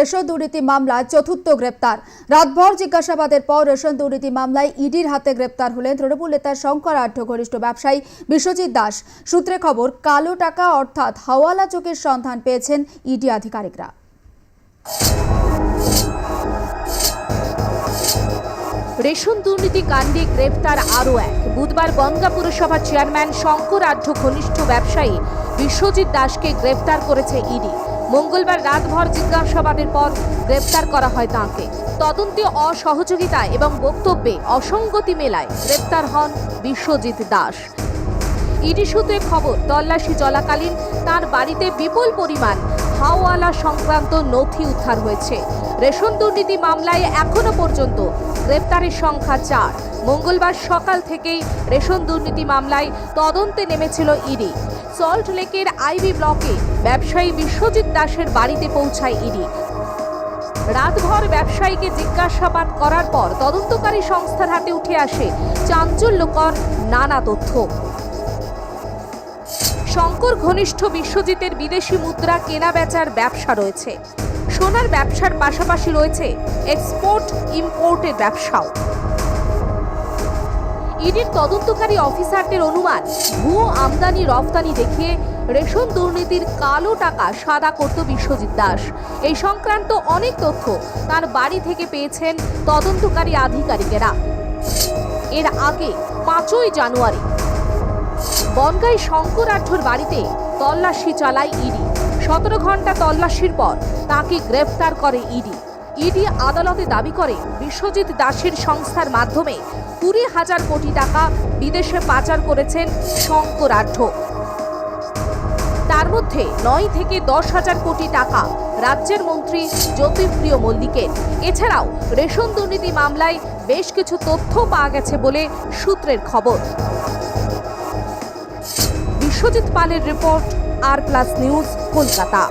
Ration দুর্নীতি মামলায় চতুর্থ গ্রেপ্তার। রাতভর জিজ্ঞাসাবাদের পর রেশন দুর্নীতি মামলায় ইডির হাতে গ্রেপ্তার হলেন তৃণমূল নেতা শঙ্কর আঢ্য, ঘনিষ্ঠ ব্যবসায়ী বিশ্বজিৎ দাস। সূত্রে খবর, কালো টাকা অর্থাৎ হাওয়ালা চোখের সন্ধান পেয়েছেন ইডি আধিকারিকরা। রেশন দুর্নীতি কাণ্ডে গ্রেপ্তার আরও এক। বুধবার গঙ্গা পুরসভার চেয়ারম্যান শঙ্কর আঢ্য, ঘনিষ্ঠ ব্যবসায়ী বিশ্বজিৎ দাসকে গ্রেপ্তার করেছে ইডি। মঙ্গলবার রাতভর জিজ্ঞাসাবাদের পর গ্রেপ্তার করা হয় তাঁকে। তদন্তে অসহযোগিতা এবং বক্তব্যে অসঙ্গতি মেলায় গ্রেপ্তার হন বিশ্বজিৎ দাস। ইডি সূত্রে খবর, তল্লাশি চলাকালীন তার বাড়িতে বিপুল পরিমাণ হাওয়ালা সংক্রান্ত নথি উদ্ধার হয়েছে। রেশন দুর্নীতি মামলায় এখনও পর্যন্ত গ্রেপ্তারের সংখ্যা চার। মঙ্গলবার সকাল থেকেই রেশন দুর্নীতি মামলায় তদন্তে নেমেছিল ইডি। সল্ট লেকের আইবি ব্লকে ব্যবসায়ী বিশ্বজিৎ দাসের বাড়িতে পৌঁছায় ইডি। রাতভর ব্যবসায়ীকে জিজ্ঞাসাবাদ করার পর তদন্তকারী সংস্থার হাতে উঠে আসে চাঞ্চল্যকর নানা তথ্য। শঙ্কর ঘনিষ্ঠ বিশ্বজিতের বিদেশি মুদ্রা কেনা বেচার ব্যবসা রয়েছে। সোনার ব্যবসার পাশাপাশি রয়েছে এক্সপোর্ট ইম্পোর্টের ব্যবসাও। ইডির তদন্তকারী অফিসারদের অনুমান, ভুয়ো আমদানি রফতানি দেখিয়ে রেশন দুর্নীতির কালো টাকা সাদা করত বিশ্বজিৎ দাস। এই সংক্রান্ত অনেক তথ্য তার বাড়ি থেকে পেয়েছেন তদন্তকারী আধিকারিকেরা। এর আগে পাঁচই জানুয়ারি বনগাই শঙ্করাঢ্যর বাড়িতে তল্লাশি চালায় ইডি। সতেরো ঘণ্টা তল্লাশির পর তাকে গ্রেফতার করে ইডি। ইডি আদালতে দাবি করে বিশ্বজিৎ দাসের সংস্থার মাধ্যমে কুড়ি হাজার কোটি টাকা বিদেশে পাচার করেছেন শঙ্করাঢ্য তার মধ্যে নয় থেকে দশ হাজার কোটি টাকা রাজ্যের মন্ত্রী জ্যোতিপ্রিয় মল্লিকের। এছাড়াও রেশন দুর্নীতি মামলায় বেশ কিছু তথ্য পাওয়া গেছে বলে সূত্রের খবর। বিশ্বজিৎ পালের report R Plus News Kolkata.